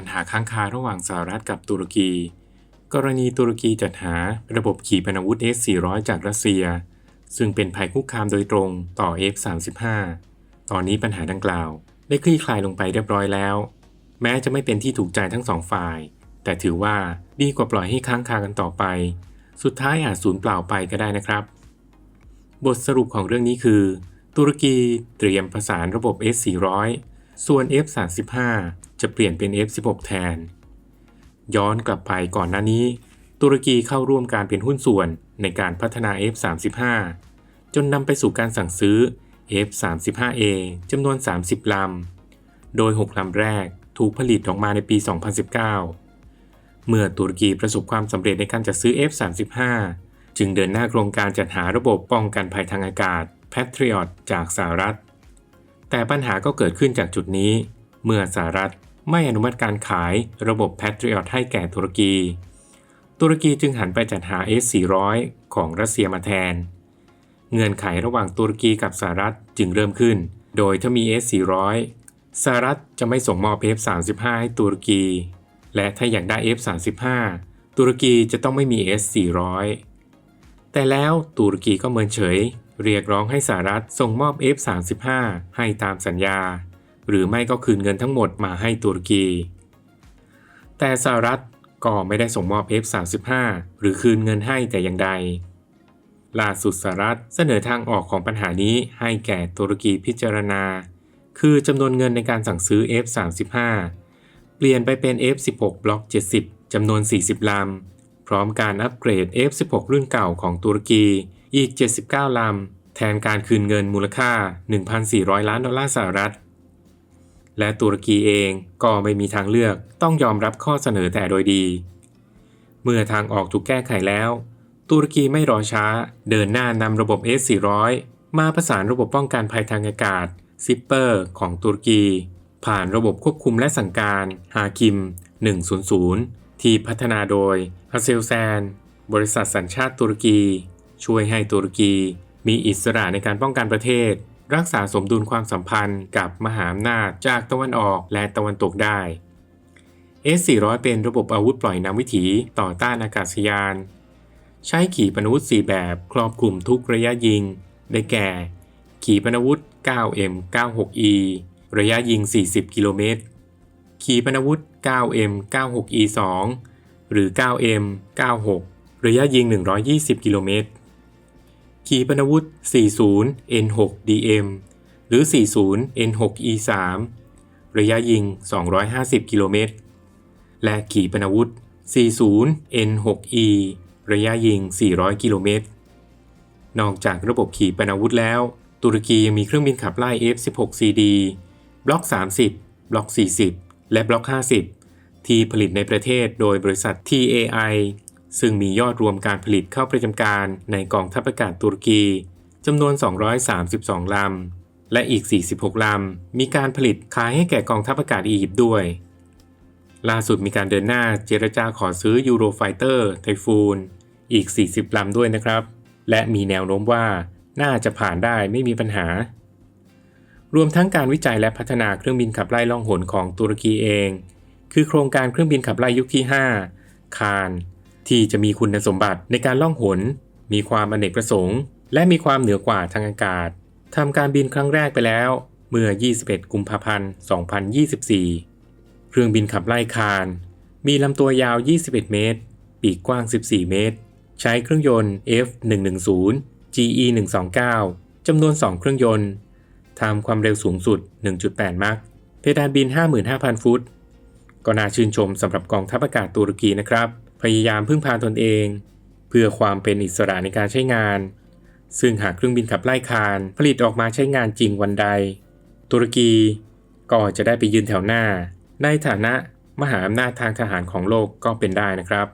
ปัญหาค้างคาระหว่างสหรัฐกับตุรกี กรณีตุรกีจัดหาระบบขีปนาวุธ S-400 จากรัสเซีย ซึ่งเป็นภัยคุกคามโดยตรงต่อ F-35 ตอนนี้ปัญหาดังกล่าว ได้คลี่คลายลงไปเรียบร้อยแล้ว แม้จะไม่เป็นที่ถูกใจทั้งสองฝ่าย แต่ถือว่าดีกว่าปล่อยให้ค้างคากันต่อไป สุดท้ายอาจสูญเปล่าไปก็ได้นะครับ บทสรุปของเรื่องนี้คือ ตุรกีเตรียมประสานระบบ S-400 ส่วน F-35 จะเปลี่ยนเป็น F-16 แทน ย้อนกลับไปก่อนหน้านี้ ตุรกีเข้าร่วมการเป็นหุ้นส่วนในการพัฒนา F-35 จนนำไปสู่การสั่งซื้อ F-35A จำนวน 30 ลำ โดย 6 ลำแรกถูกผลิตออกมาในปี 2019 เมื่อตุรกีประสบความสำเร็จในการจัดซื้อ F-35 จึงเดินหน้าโครงการจัดหาระบบป้องกันภัยทางอากาศ Patriot จากสหรัฐ แต่ปัญหาก็เกิดขึ้นจากจุดนี้ เมื่อสหรัฐไม่อนุมัติการขายระบบ Patriot ให้แก่ตุรกี ตุรกีจึงหันไปจัดหา S-400 ของรัสเซียมาแทน เงื่อนไขระหว่างตุรกีกับสหรัฐจึงเริ่มขึ้น โดยถ้ามี S-400 สหรัฐจะไม่ส่งมอบ F-35 ให้ตุรกี และถ้าอยากได้ F-35 ตุรกีจะต้องไม่มี S-400 แต่แล้วตุรกีก็เมินเฉย เรียกร้องให้สหรัฐส่งมอบ F-35 ให้ตามสัญญา หรือไม่ก็คืนเงินทั้งหมดมาให้ตุรกี แต่สหรัฐก็ไม่ได้ส่งมอบ F-35 หรือคืนเงินให้แต่อย่างใด ล่าสุดสหรัฐเสนอทางออกของปัญหานี้ให้แก่ตุรกีพิจารณา คือจำนวนเงินในการสั่งซื้อ F-35 เปลี่ยนไปเป็น F-16 บล็อก 70จำนวน 40 ลำ พร้อมการอัปเกรด F-16 รุ่นเก่าของตุรกี อีก 79 ลำ แทนการคืนเงินมูลค่า 1,400 ล้านดอลลาร์สหรัฐ และตุรกีเองก็ไม่มีทางเลือกต้องยอมรับข้อเสนอแต่โดยดี เมื่อทางออกถูกแก้ไขแล้ว ตุรกีไม่รอช้าเดินหน้านำระบบ S-400 มาประสานระบบป้องกันภัยทางอากาศซิปเปอร์ของตุรกี ผ่านระบบควบคุมและสั่งการฮาคิม 100 ที่พัฒนาโดยอาเซลแซน บริษัทสัญชาติตุรกี ช่วยให้ตุรกีมีอิสระในการป้องกันประเทศ รักษาสมดุลความสัมพันธ์กับมหาอำนาจจากตะวันออกและตะวันตกได้ S-400 เป็นระบบอาวุธปล่อยนำวิถีต่อต้านอากาศยาน ใช้ขีปนาวุธ 4 แบบครอบคลุมทุกระยะยิง ได้แก่ ขีปนาวุธ 9M96E ระยะยิง 40 กิโลเมตร ขีปนาวุธ 9M96E2 หรือ 9M96 ระยะยิง 120 กิโลเมตร ขีปนาวุธ 40N6DM หรือ 40N6E3 ระยะยิง 250 กิโลเมตร และขีปนาวุธ 40N6E ระยะยิง 400 กิโลเมตร นอกจากระบบขีปนาวุธแล้ว ตุรกียังมีเครื่องบินขับไล่ F-16CD บล็อก 30 บล็อก 40 และบล็อก 50 ที่ผลิตในประเทศโดยบริษัท TAI ซึ่งมียอดรวมการผลิตเข้าประจำการในกองทัพอากาศตุรกีจำนวน 232 ลำ และอีก 46 ลำ มีการผลิตขายให้แก่กองทัพอากาศอียิปต์ด้วย ล่าสุดมีการเดินหน้าเจรจาขอซื้อยูโรไฟเตอร์ไทฟูนอีก 40 ลำด้วยนะครับ และมีแนวโน้มว่าน่าจะผ่านได้ไม่มีปัญหา รวมทั้งการวิจัยและพัฒนาเครื่องบินขับไล่ล่องหนของตุรกีเอง คือโครงการเครื่องบินขับไล่ยุคที่ 5 คาน ที่จะมีคุณสมบัติในการล่องหน มีความอเนกประสงค์ และมีความเหนือกว่าทางอากาศทำการบินครั้งแรกไปแล้ว เมื่อ 21 กุมภาพันธ์ 2024 เครื่องบินขับไล่คาน มีลำตัวยาว 21 เมตร ปีกกว้าง 14 เมตร ใช้เครื่องยนต์ F110 GE 129 จำนวน 2 เครื่องยนต์ทำความเร็วสูงสุด 1.8 มัคเพดานบิน 55,000 ฟุต ก็น่าชื่นชมสำหรับกองทัพอากาศตุรกีนะครับ พยายามพึ่งพาตนเอง เพื่อความเป็นอิสระในการใช้งาน ซึ่งหากเครื่องบินขับไล่คานผลิตออกมาใช้งานจริงวันใด ตุรกีก็จะได้ไปยืนแถวหน้า ในฐานะมหาอำนาจทางทหารของโลกก็เป็นได้นะครับ